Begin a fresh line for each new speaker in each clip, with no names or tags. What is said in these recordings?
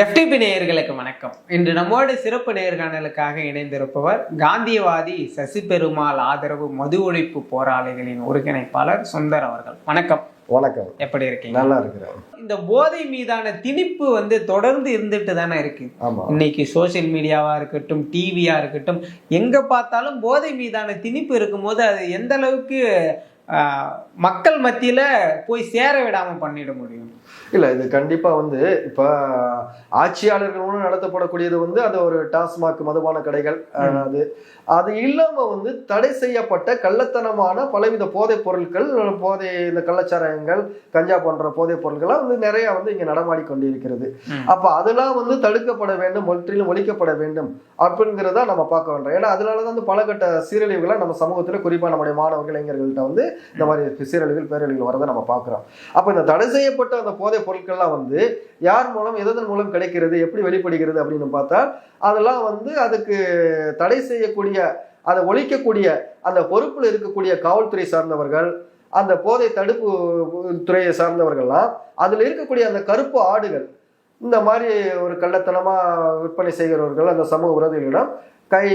FTP நேயர்களுக்கு வணக்கம். இன்று நம்மோடு சிறப்பு நேர்காணலுக்காக இணைந்திருப்பவர் காந்தியவாதி சசி பெருமாள் ஆதரவு மது ஒழிப்பு போராளிகளின் ஒருங்கிணைப்பாளர் சுந்தர் அவர்கள். வணக்கம்.
வணக்கம்.
எப்படி இருக்கீங்க?
நல்லா இருக்கிறேன்.
இந்த போதை மீதான திணிப்பு வந்து தொடர்ந்து இருந்துட்டு தானே இருக்கு. இன்னைக்கு சோஷியல் மீடியாவா இருக்கட்டும் டிவியா இருக்கட்டும் எங்க பார்த்தாலும் போதை மீதான திணிப்பு இருக்கும்போது அது எந்த அளவுக்கு மக்கள் மத்தியில போய் சேர விடாம பண்ணிட முடியும்?
இல்ல இது கண்டிப்பா வந்து இப்ப ஆட்சியாளர்கள் மூலம் நடத்தப்படக்கூடியது வந்து அது ஒரு டாஸ்மாக் மதுபான கடைகள் அது அது இல்லாம வந்து தடை செய்யப்பட்ட கள்ளத்தனமான பலவித போதைப் பொருட்கள் போதை இந்த கள்ளச்சாராயங்கள் கஞ்சா போன்ற போதைப் பொருட்கள்லாம் வந்து நிறைய வந்து இங்க நடமாடி கொண்டிருக்கிறது. அப்ப அதெல்லாம் வந்து தடுக்கப்பட வேண்டும் முற்றிலும் ஒழிக்கப்பட வேண்டும் அப்படிங்கிறத நம்ம பார்க்க வேண்டாம் ஏன்னா அதனாலதான் வந்து பல கட்ட சீரழிவுகளை நம்ம சமூகத்துல குறிப்பா நம்முடைய மாணவர்கள் இளைஞர்கள்ட்ட வந்து இந்த மாதிரி சீரழிவுகள் பேரழிவுகள் வரதை நம்ம பார்க்கிறோம். அப்ப இந்த தடை செய்யப்பட்ட அந்த போதைப் பொருட்கள்லாம் வந்து யார் மூலம் எதன் மூலம் கிடைக்கிறது எப்படி வெளிப்படுகிறது அப்படின்னு பார்த்தா அதெல்லாம் வந்து அதுக்கு தடை செய்யக்கூடிய அதை ஒழிக்கக்கூடிய அந்த பொறுப்பில் இருக்கக்கூடிய காவல்துறை சார்ந்தவர்கள் அந்த போதை தடுப்பு துறையை சார்ந்தவர்கள்லாம் அதில் இருக்கக்கூடிய அந்த கருப்பு ஆடுகள் இந்த மாதிரி ஒரு கள்ளத்தனமாக விற்பனை செய்கிறவர்கள் அந்த சமூக விரோதிகளிடம் கை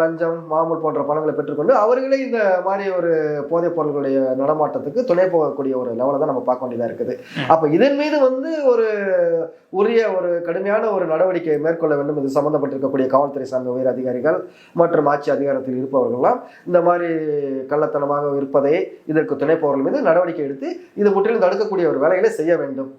லஞ்சம் மாமூல் போன்ற பணங்களை பெற்றுக்கொண்டு அவர்களே இந்த மாதிரி ஒரு போதைப் பொருள்களுடைய நடமாட்டத்துக்கு துணை போகக்கூடிய ஒரு லெவலை தான் நம்ம பார்க்க வேண்டியதாக இருக்குது. அப்போ இதன் மீது வந்து ஒரு உரிய ஒரு கடுமையான ஒரு நடவடிக்கை மேற்கொள்ள வேண்டும். இது சம்மந்தப்பட்டிருக்கக்கூடிய காவல்துறை சார்ந்த உயர் அதிகாரிகள் மற்றும் ஆட்சி அதிகாரத்தில் இருப்பவர்கள்லாம் இந்த மாதிரி கள்ளத்தனமாக இருப்பதை இதற்கு துணைப்பவர்கள் மீது நடவடிக்கை எடுத்து இது முற்றிலும் தடுக்கக்கூடிய ஒரு வேலைகளை செய்ய வேண்டும்.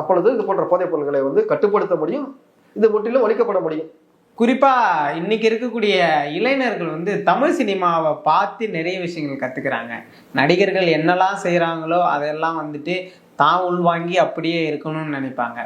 அப்பொழுது இது போன்ற போதைப் பொருட்களை வந்து கட்டுப்படுத்த முடியும். இது முற்றிலும் ஒழிக்கப்பட முடியும்.
குறிப்பாக இன்னைக்கு இருக்கக்கூடிய இளைஞர்கள் வந்து தமிழ் சினிமாவை பார்த்து நிறைய விஷயங்கள் கற்றுக்கிறாங்க நடிகர்கள் என்னெல்லாம் செய்கிறாங்களோ அதெல்லாம் வந்துட்டு தான் உள்வாங்கி அப்படியே இருக்கணும்னு நினைப்பாங்க.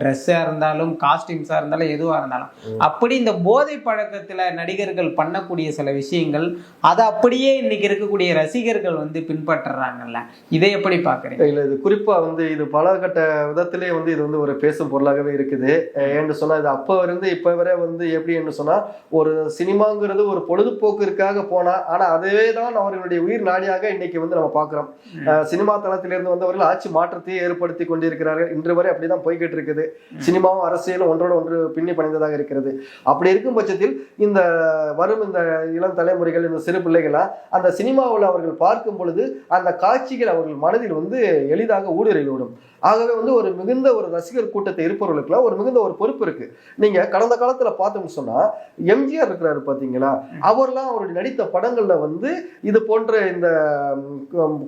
ட்ரெஸ்ஸாக இருந்தாலும் காஸ்டியூம்ஸாக இருந்தாலும் எதுவாக இருந்தாலும். அப்படி இந்த போதை பழக்கத்துல நடிகர்கள் பண்ணக்கூடிய சில விஷயங்கள் அதை அப்படியே இன்னைக்கு இருக்கக்கூடிய ரசிகர்கள் வந்து பின்பற்றுறாங்கல்ல. இதை எப்படி பாக்குறீங்க
இல்ல இது குறிப்பா வந்து இது பல கட்ட விதத்திலே வந்து இது வந்து ஒரு பேசும் பொருளாகவே இருக்குது. ஏன்னு சொன்னா இது அப்ப இருந்து இப்ப வரை வந்து எப்படி என்று சொன்னா ஒரு சினிமாங்கிறது ஒரு பொழுதுபோக்கிற்காக போனா ஆனா அதுவே தான் அவர்களுடைய உயிர் நாடியாக இன்னைக்கு வந்து நம்ம பாக்குறோம் அஹ் சினிமா தளத்திலிருந்து வந்தவர்கள் ஆட்சி மாற்றத்தையே ஏற்படுத்தி கொண்டிருக்கிறார்கள். இன்று வரை அப்படிதான் போய்கிட்டு இருக்குது. சினிமாவும் அரசியலும் ஒன்றோடு ஒன்று பின்னி பணிந்ததாக இருக்கிறது. அப்படி இருக்கும் பட்சத்தில் இந்த வரும் இந்த இளம் தலைமுறைகள் இந்த சிறு பிள்ளைகளா அந்த சினிமாவில் அவர்கள் பார்க்கும் பொழுது அந்த காட்சிகள் அவர்கள் மனதில் வந்து எளிதாக ஊடுருவிவிடும். ஆகவே வந்து ஒரு மிகுந்த ஒரு ரசிகர் கூட்டத்தை இருப்பவர்களுக்குலாம் ஒரு மிகுந்த ஒரு பொறுப்பு இருக்கு. நீங்க கடந்த காலத்துல பார்த்தோம்னு சொன்னா எம்ஜிஆர் இருக்கிறாரு பாத்தீங்களா அவர்லாம் அவருடைய நடித்த படங்கள்ல வந்து இது போன்ற இந்த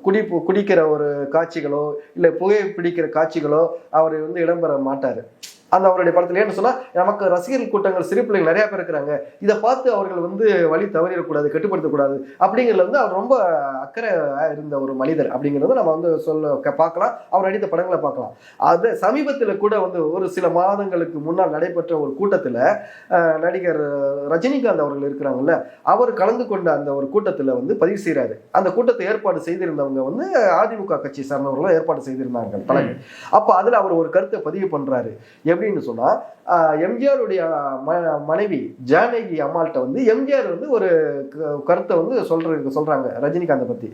குடி குடிக்கிற ஒரு காட்சிகளோ இல்லை புகை பிடிக்கிற காட்சிகளோ அவர் வந்து இடம்பெற மாட்டாரு. அந்த அவருடைய படத்துல என்ன சொன்னா நமக்கு ரசிகர்கள் கூட்டங்கள் சிறு பிள்ளைகள் நிறைய பேர் இருக்கிறாங்க. இதை பார்த்து அவர்கள் வந்து வழி தவறிடக்கூடாது கட்டுப்படுத்தக்கூடாது அப்படிங்கிறதுல வந்து அவர் ரொம்ப அக்கறை இருந்த ஒரு மனிதர் அப்படிங்கிறத நம்ம வந்து சொல்ல பார்க்கலாம். அவர் நடித்த படங்களை பார்க்கலாம். அது சமீபத்தில் கூட வந்து ஒரு சில மாதங்களுக்கு முன்னால் நடைபெற்ற ஒரு கூட்டத்தில் நடிகர் ரஜினிகாந்த் அவர்கள் இருக்கிறாங்கல்ல அவர் கலந்து கொண்ட அந்த ஒரு கூட்டத்தில் வந்து பதிவு செய்கிறாரு அந்த கூட்டத்தை ஏற்பாடு செய்திருந்தவங்க வந்து அதிமுக கட்சி சார்ந்தவர்களும் ஏற்பாடு செய்திருந்தாங்க தலைமை. அப்போ அதில் அவர் ஒரு கருத்தை பதிவு பண்றாரு. எப்படின்னு சொன்னா எம்ஜிஆருடைய மனைவி ஜானகி அம்மாள்கிட்ட வந்து எம்ஜிஆர் வந்து ஒரு கருத்தை வந்து சொல்ற சொல்றாங்க ரஜினிகாந்தை பத்தி.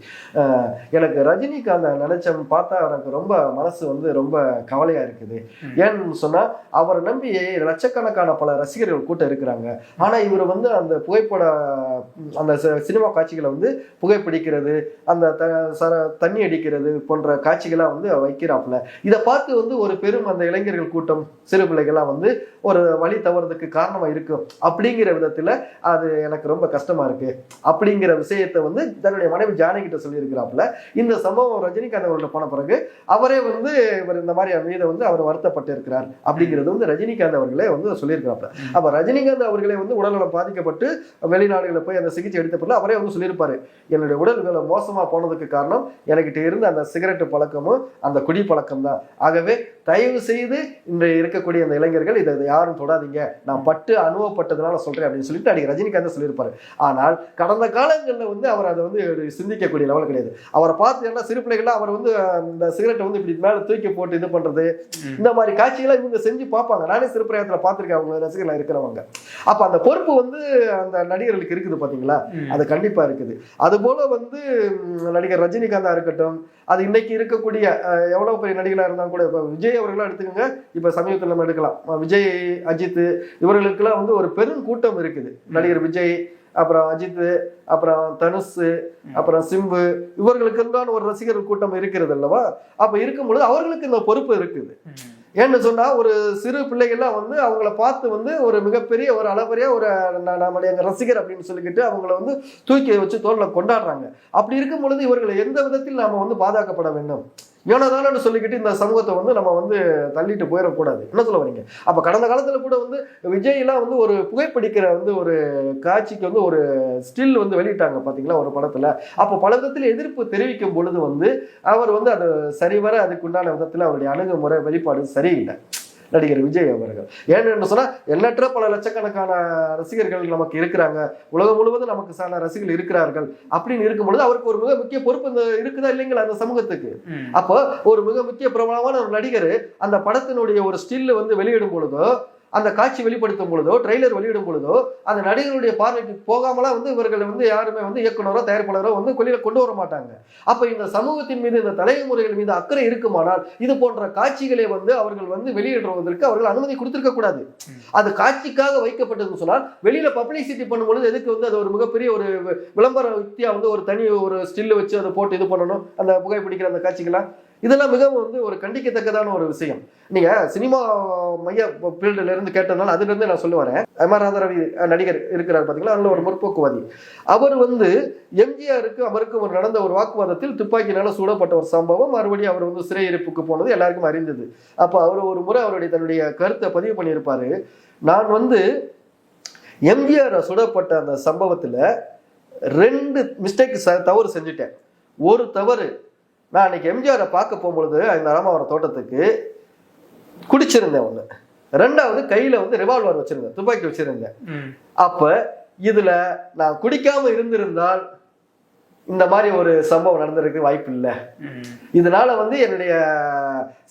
எனக்கு ரஜினிகாந்தை நினைச்ச பார்த்தா எனக்கு ரொம்ப மனசு வந்து ரொம்ப கவலையா இருக்குது.
ம்.
ஏன்னு சொன்னா அவரை நம்பி லட்சக்கணக்கான பல ரசிகர்கள் கூட்டம் இருக்கிறாங்க. ஆனா இவர் வந்து அந்த புகைப்பட அந்த சினிமா காட்சிகளை வந்து புகைப்பிடிக்கிறது அந்த த சர- தண்ணி அடிக்கிறது போன்ற காட்சிகளா வந்து வைக்கிறாப்புல. இதை பார்த்து வந்து ஒரு பெரும் அந்த இளைஞர்கள் கூட்டம் சிறு பிள்ளைகள்லாம் வந்து ஒரு வழி தவறதுக்கு காரணமாக இருக்கும் அப்படிங்கிற விதத்தில் அது எனக்கு ரொம்ப கஷ்டமாக இருக்குது அப்படிங்கிற விஷயத்தை வந்து தன்னுடைய மனைவி ஜானகிட்ட சொல்லியிருக்கிறாப்புல. இந்த சம்பவம் ரஜினிகாந்த் அவர்கள்ட்ட போன பிறகு அவரே வந்து இவர் இந்த மாதிரி மீத வந்து அவர் வருத்தப்பட்டு இருக்கிறார் அப்படிங்கிறது வந்து ரஜினிகாந்த் அவர்களே வந்து சொல்லியிருக்கிறாப்புல. அப்போ ரஜினிகாந்த் அவர்களே வந்து உடல்நலம் பாதிக்கப்பட்டு வெளிநாடுகளில் போய் அந்த சிகிச்சை எடுத்த பிறகு அவரே வந்து சொல்லியிருப்பாரு என்னுடைய உடல் மோசமாக போனதுக்கு காரணம் எனக்கிட்ட இருந்த அந்த சிகரெட்டு பழக்கமும் அந்த குடி பழக்கம் தான் ஆகவே தயவு செய்து இன்றைய இருக்கக்கூடிய அந்த இளைஞர்கள் இதை யாரும் தொடாதீங்க. நான் பட்டு அனுபவப்பட்டதுனால சொல்றேன் அப்படின்னு சொல்லிட்டு அன்னைக்கு ரஜினிகாந்த் சொல்லியிருப்பாரு. ஆனால் கடந்த காலங்களில் வந்து அவர் அதை வந்து ஒரு சிந்திக்கக்கூடிய லெவல் கிடையாது. அவரை பார்த்து என்ன சிறு பிள்ளைகள்லாம் அவர் வந்து அஹ், இந்த சிகரெட்டை வந்து இப்படி மேலே தூக்கி போட்டு இது பண்றது. இந்த மாதிரி காட்சிகளை இவங்க செஞ்சு பார்ப்பாங்க. நானே சிறுபிராயத்தில் பார்த்துருக்கேன். அவங்க ரசிகர்களாக இருக்கிறவங்க. அப்ப அந்த பொறுப்பு வந்து அந்த நடிகர்களுக்கு இருக்குது பாத்தீங்களா?
ம்.
அது கண்டிப்பா இருக்குது. அது போல வந்து நடிகர் ரஜினிகாந்தா இருக்கட்டும் அது இன்னைக்கு இருக்கக்கூடிய அஹ், எவ்வளவு பெரிய நடிகர்களா இருந்தாலும் கூட இப்ப விஜய் அவர்களாம் எடுத்துக்கோங்க. இப்ப சமீபத்தில் நம்ம எடுக்கலாம். விஜய் அஜித் இவர்களுக்கெல்லாம் வந்து ஒரு பெரும் கூட்டம் இருக்குது. நடிகர் விஜய் அப்புறம் அஜித் அப்புறம் தனுஷ் அப்புறம் சிம்பு இவர்களுக்கு ஒரு ரசிகர்கள் கூட்டம் இருக்கிறது அல்லவா? அப்ப இருக்கும் பொழுது அவர்களுக்கு இந்த பொறுப்பு இருக்குது. ஏன்னு சொன்னா ஒரு சிறு பிள்ளைகள்லாம் வந்து அவங்கள பார்த்து வந்து ஒரு மிகப்பெரிய ஒரு அளப்பரிய ஒரு ந- எங்க ரசிகர் அப்படின்னு சொல்லிக்கிட்டு அவங்கள வந்து தூக்கி வச்சு தோளில் கொண்டாடுறாங்க. அப்படி இருக்கும் பொழுது இவர்களை எந்த விதத்தில் நாம வந்து பாதுகாக்கப்பட வேண்டும்? ஏனோதானு சொல்லிக்கிட்டு இந்த சமூகத்தை வந்து நம்ம வந்து தள்ளிட்டு போயிடக்கூடாது. என்ன சொல்ல வரீங்க? அப்ப கடந்த காலத்துல கூட வந்து விஜய் எல்லாம் வந்து ஒரு புகைப்பிடிக்கிற வந்து ஒரு காட்சிக்கு வந்து ஒரு ஸ்டில் வந்து வெளியிட்டாங்க பாத்தீங்களா ஒரு படத்துல. அப்போ பல விதத்தில் எதிர்ப்பு தெரிவிக்கும் பொழுது வந்து அவர் வந்து அது சரிவர அதுக்குண்டான விதத்தில் அவருடைய அணுகுமுறை வெளிப்பாடு சரியில்லை. நடிகர் விஜய் அவர்கள். ஏன்னு சொன்னா எண்ணற்ற பல லட்சக்கணக்கான ரசிகர்கள் நமக்கு இருக்கிறாங்க. உலகம் முழுவதும் நமக்கு சார்ந்த ரசிகர்கள் இருக்கிறார்கள். அப்படின்னு இருக்கும் பொழுது அவருக்கு ஒரு மிக முக்கிய பொறுப்பு இந்த இருக்குதா இல்லைங்களா அந்த சமூகத்துக்கு? அப்போ ஒரு மிக முக்கிய பிரபலமான ஒரு நடிகர் அந்த படத்தினுடைய ஒரு ஸ்டில் வந்து வெளியிடும் பொழுதோ அந்த காட்சி வெளிப்படுத்தும் பொழுதோ ட்ரெய்லர் வெளியிடும் பொழுதோ அந்த நடிகருடைய பார்வைக்கு போகாமலாம் வந்து இவர்கள் வந்து யாருமே வந்து இயக்குனரோ தயாரிப்பாளரோ வந்து கொள்ளையில கொண்டு வர மாட்டாங்க. அப்போ இந்த சமூகத்தின் மீது இந்த தலைமுறைகள் மீது அக்கறை இருக்குமானால் இது போன்ற காட்சிகளை வந்து அவர்கள் வந்து வெளியிடுவதற்கு அவர்கள் அனுமதி கொடுத்திருக்க கூடாது. அது காட்சிக்காக வைக்கப்பட்டதுன்னு சொன்னால் வெளியில பப்ளிசிட்டி பண்ணும்பொழுது எதுக்கு வந்து அது ஒரு மிகப்பெரிய ஒரு விளம்பர யுக்தியா வந்து ஒரு தனி ஒரு ஸ்டில் வச்சு அதை போட்டு இது பண்ணணும் அந்த புகைப்பிடிக்கிற அந்த காட்சிகள்லாம்? இதெல்லாம் மிகவும் வந்து ஒரு கண்டிக்கத்தக்கதான ஒரு விஷயம். நீங்க சினிமா மைய ஃபீல்டுல இருந்து கேட்டதுனால அதுல இருந்து நான் சொல்ல வரேன். எம் ஆர் ராதாரவி நடிகர் இருக்கிறார் பாத்தீங்களா? அதுல ஒரு முற்போக்குவாதி. அவர் வந்து எம்ஜிஆருக்கு அவருக்கு ஒரு நடந்த ஒரு வாக்குவாதத்தில் துப்பாக்கினால சூடப்பட்ட ஒரு சம்பவம். மறுபடியும் அவர் வந்து சிறையிருப்புக்கு போனது எல்லாருக்கும் அறிந்தது. அப்ப அவர் ஒரு முறை அவருடைய தன்னுடைய கருத்தை பதிவு பண்ணியிருப்பாரு. நான் வந்து எம்ஜிஆர் சுடப்பட்ட அந்த சம்பவத்துல ரெண்டு மிஸ்டேக் தவறு செஞ்சுட்டேன். ஒரு தவறு நான் அன்னைக்கு எம்ஜிஆரை பார்க்க போகும்பொழுது இந்த ராமாவரம் தோட்டத்துக்கு குடிச்சிருந்தேன் ஒண்ணு. ரெண்டாவது கையில வந்து ரிவால்வர் வச்சிருந்தேன். துப்பாக்கி வச்சிருந்தேன். அப்ப இதுல நான் குடிக்காம இருந்திருந்தால் இந்த மாதிரி ஒரு சம்பவம் நடந்திருக்கு வாய்ப்பு இல்லை இதனால வந்து என்னுடைய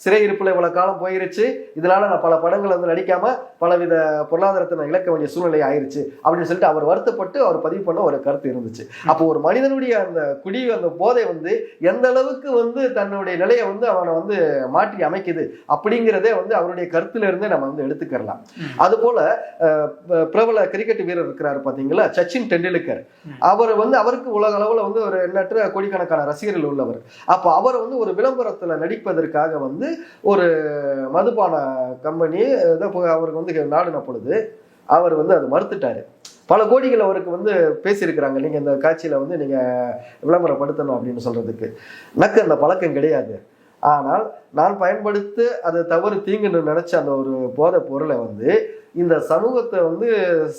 சிறையிருப்புல இவ்வளவு காலம் போயிருச்சு. இதனால நான் பல படங்கள் வந்து நடிக்காம பலவித பொருளாதாரத்தை நான் இழக்க வேண்டிய சூழ்நிலை ஆயிருச்சு. அப்படின்னு சொல்லிட்டு அவர் வருத்தப்பட்டு அவர் பதிவு பண்ண ஒரு கருத்து இருந்துச்சு. அப்போ ஒரு மனிதனுடைய அந்த குடி அந்த போதை வந்து எந்த அளவுக்கு வந்து தன்னுடைய நிலையை வந்து அவனை வந்து மாற்றி அமைக்குது அப்படிங்கிறதே வந்து அவருடைய கருத்துல இருந்தே நம்ம வந்து எடுத்துக்கலாம் அது போல அஹ், ப- பிரபல கிரிக்கெட் வீரர் இருக்கிறாரு பாத்தீங்களா? சச்சின் டெண்டுல்கர். அவர் வந்து அவருக்கு உலக அளவுல வந்து ஒரு எண்ணற்ற கோடிக்கணக்கான ரசிகர்கள் உள்ளவர். அப்போ அவர் வந்து ஒரு விளம்பரத்தில் நடிப்பதற்காக வந்து ஒரு மதுபான கம்பெனி அவருக்கு வந்து நாடின பொழுது அவர் வந்து அதை மறுத்துட்டாரு. பல கோடிகள் அவருக்கு வந்து பேசியிருக்கிறாங்க. நீங்கள் இந்த காட்சியில் வந்து நீங்கள் விளம்பரப்படுத்தணும் அப்படின்னு சொல்கிறதுக்கு எனக்கு அந்த பழக்கம் கிடையாது. ஆனால் நான் பயன்படுத்த அதை தவறு தீங்குன்னு நினச்ச அந்த ஒரு போதை பொருளை வந்து இந்த சமூகத்தை வந்து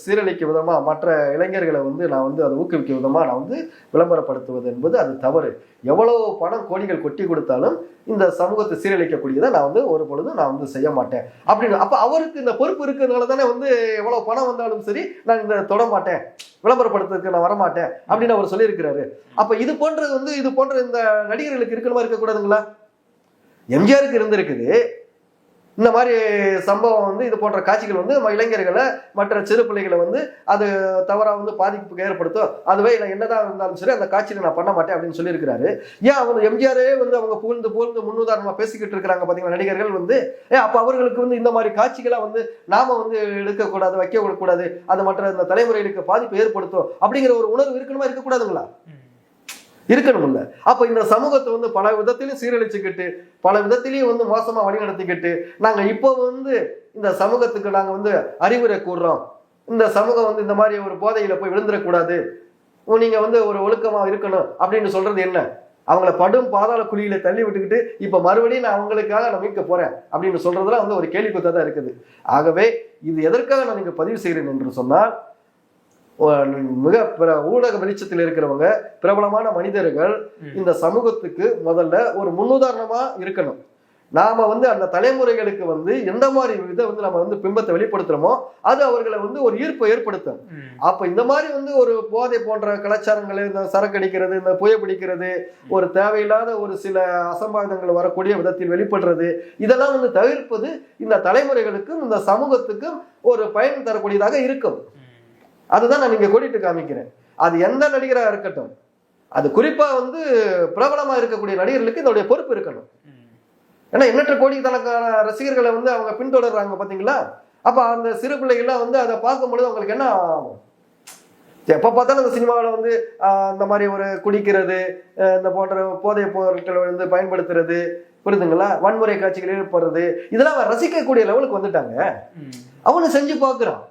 சீரழிக்க விதமாக மற்ற இளைஞர்களை வந்து நான் வந்து அதை ஊக்குவிக்க விதமாக நான் வந்து விளம்பரப்படுத்துவது என்பது அது தவறு. எவ்வளோ பணம் கோடிகள் கொட்டி கொடுத்தாலும் இந்த சமூகத்தை சீரழிக்கக்கூடியதை நான் வந்து ஒரு பொழுதும் நான் வந்து செய்ய மாட்டேன். அப்படின்னு அப்போ அவருக்கு இந்த பொறுப்பு இருக்கிறதுனால தானே வந்து எவ்வளோ பணம் வந்தாலும் சரி நான் இந்த தொட மாட்டேன் விளம்பரப்படுத்துறதுக்கு நான் வரமாட்டேன் அப்படின்னு அவர் சொல்லியிருக்கிறாரு. அப்போ இது போன்றது வந்து இது போன்ற இந்த நடிகர்களுக்கு இருக்கணுமா இருக்கக்கூடாதுங்களா? எம்ஜிஆருக்கு இருந்திருக்குது. இந்த மாதிரி சம்பவம் வந்து இது போன்ற காட்சிகள் வந்து இளைஞர்களை மற்ற சிறு பிள்ளைகளை வந்து அது தவறாக வந்து பாதிப்புக்கு ஏற்படுத்தும். அதுவே இல்லை என்னதான் இருந்தாலும் சரி அந்த காட்சியில் நான் பண்ண மாட்டேன் அப்படின்னு சொல்லியிருக்கிறாரு. ஏன் அவங்க எம்ஜிஆரே வந்து அவங்க புகழ்ந்து புகழ்ந்து முன்னுதாரணமாக பேசிக்கிட்டு இருக்கிறாங்க பார்த்தீங்கன்னா நடிகர்கள் வந்து? ஏ அப்போ அவர்களுக்கு வந்து இந்த மாதிரி காட்சிகளாக வந்து நாம வந்து எடுக்கக்கூடாது வைக்க கூடாது அது மற்ற இந்த தலைமுறைகளுக்கு பாதிப்பு ஏற்படுத்தும் அப்படிங்கிற ஒரு உணர்வு இருக்கணுமா இருக்கக்கூடாதுங்களா? இருக்கணும்ல. அப்போ இந்த சமூகத்தை வந்து பல விதத்திலையும் சீரழிச்சுக்கிட்டு பல விதத்திலையும் வந்து மோசமாக வழிநடத்திக்கிட்டு நாங்கள் இப்போ வந்து இந்த சமூகத்துக்கு நாங்கள் வந்து அறிவுரை கூறுறோம். இந்த சமூகம் வந்து இந்த மாதிரி ஒரு போதையில் போய் விழுந்துடக்கூடாது. நீங்கள் வந்து ஒரு ஒழுக்கமாக இருக்கணும் அப்படின்னு சொல்கிறது என்ன? அவங்கள படும் பாதாள குழியில தள்ளி விட்டுக்கிட்டு இப்போ மறுபடியும் நான் அவங்களுக்காக நான் மீட்க போறேன் அப்படின்னு சொல்றதுலாம் வந்து ஒரு கேள்விக்குத்தா தான் இருக்குது. ஆகவே இது எதற்காக நான் இங்கே பதிவு செய்கிறேன் என்று சொன்னால் மிக பிற ஊடக வெளிச்சத்தில் இருக்கிறவங்க பிரபலமான மனிதர்கள் இந்த சமூகத்துக்கு முதல்ல ஒரு முன்னுதாரணமா இருக்கணும். நாம வந்து அந்த தலைமுறைகளுக்கு வந்து எந்த மாதிரி இதை வந்து நம்ம வந்து பிம்பத்தை வெளிப்படுத்துறோமோ அது அவர்களை வந்து ஒரு ஈர்ப்பை ஏற்படுத்தும். அப்ப இந்த மாதிரி வந்து ஒரு போதை போன்ற கலாச்சாரங்கள் இந்த சரக்கு அடிக்கிறது இந்த புய பிடிக்கிறது ஒரு தேவையில்லாத ஒரு சில அசம்பாவிதங்கள் வரக்கூடிய விதத்தில் வெளிப்படுறது இதெல்லாம் வந்து தவிர்ப்பது இந்த தலைமுறைகளுக்கும் இந்த சமூகத்துக்கும் ஒரு பயன் தரக்கூடியதாக இருக்கும். அதுதான் நான் இங்க கோடிட்டு காமிக்கிறேன். அது எந்த நடிகரா இருக்கட்டும். அது குறிப்பா வந்து பிரபலமா இருக்கக்கூடிய நடிகர்களுக்கு இதனுடைய பொறுப்பு இருக்கணும். ஏன்னா எண்ணற்ற கோடிக்கணக்கான ரசிகர்களை வந்து அவங்க பின்தொடர்றாங்க பாத்தீங்களா? அப்ப அந்த சிறு பிள்ளைகள்லாம் வந்து அதை பார்க்கும்பொழுது அவங்களுக்கு என்ன ஆகும்? எப்ப பார்த்தாலும் அந்த சினிமாவில் வந்து இந்த மாதிரி ஒரு குடிக்கிறது இந்த போன்ற போதைப் பொருட்களை வந்து பயன்படுத்துறது புரியுதுங்களா? வன்முறை காட்சிகள் ஈடுபடுறது இதெல்லாம் அவன் ரசிக்கக்கூடிய லெவலுக்கு வந்துட்டாங்க. அவனு செஞ்சு பார்க்குறான்.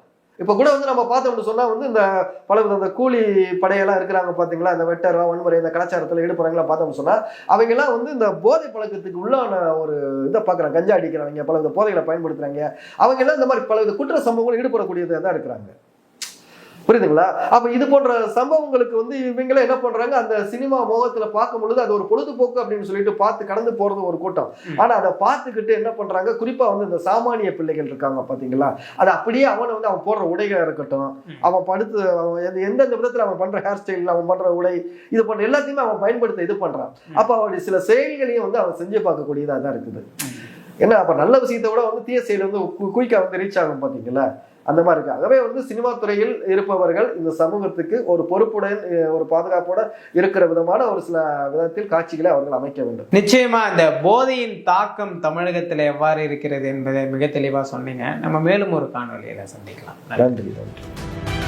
இப்போ கூட வந்து நம்ம பார்த்தோம்னு சொன்னால் வந்து இந்த பல வித இந்த கூலி படையெல்லாம் இருக்கிறாங்க பார்த்தீங்களா இந்த வெட்டரா வன்முறை இந்த கலாச்சாரத்தில் ஈடுபடுறாங்களா பார்த்தோம்னு சொன்னால் அவங்கெல்லாம் வந்து இந்த போதை பழக்கத்துக்கு உள்ளான ஒரு இதை பார்க்குறாங்க கஞ்சா அடிக்கிறவங்க பல வித போதைகளை பயன்படுத்துகிறாங்க அவங்க எல்லாம் இந்த மாதிரி பல வித குற்ற சம்பவங்கள் ஈடுபடக்கூடியதாக தான் இருக்கிறாங்க. புரியுதுங்களா அப்ப இது போன்ற சம்பவங்களுக்கு வந்து இவங்களே என்ன பண்றாங்க அந்த சினிமா மோகத்துல பார்க்கும் பொழுது அது ஒரு பொழுதுபோக்கு அப்படின்னு சொல்லிட்டு பார்த்து கடந்து போறது ஒரு கூட்டம். ஆனா அதை பார்த்துக்கிட்டு என்ன பண்றாங்க குறிப்பா வந்து இந்த சாமானிய பிள்ளைகள் இருக்காங்க பாத்தீங்களா அது அப்படியே அவனை வந்து அவன் போடுற உடைகளா இருக்கட்டும். அவன் படுத்து அவன் எந்த- எந்தெந்த விதத்துல அவன் பண்ற ஹேர் ஸ்டைல் அவன் பண்ற உடை இது போன்ற எல்லாத்தையுமே அவன் பயன்படுத்த இது பண்றான். அப்ப அவனுடைய சில செயல்களையும் வந்து அவன் செஞ்சு பார்க்கக்கூடியதா தான் இருக்குது. ஏன்னா அப்ப நல்ல விஷயத்தை விட வந்து தீய செயல் வந்து குயிக்கா வந்து ரீச் ஆகும் பாத்தீங்களா அந்த மாதிரி இருக்கு. ஆகவே வந்து சினிமா துறையில் இருப்பவர்கள் இந்த சமூகத்துக்கு ஒரு பொறுப்புடன் ஒரு பாதுகாப்போட இருக்கிற விதமான ஒரு சில விதத்தில் காட்சிகளை அவர்கள் அமைக்க வேண்டும்.
நிச்சயமா இந்த போதையின் தாக்கம் தமிழகத்துல எவ்வாறு இருக்கிறது என்பதை மிக தெளிவா சொன்னீங்க. நம்ம மேலும் ஒரு காணொலியில சந்திக்கலாம்.
நன்றி நன்றி.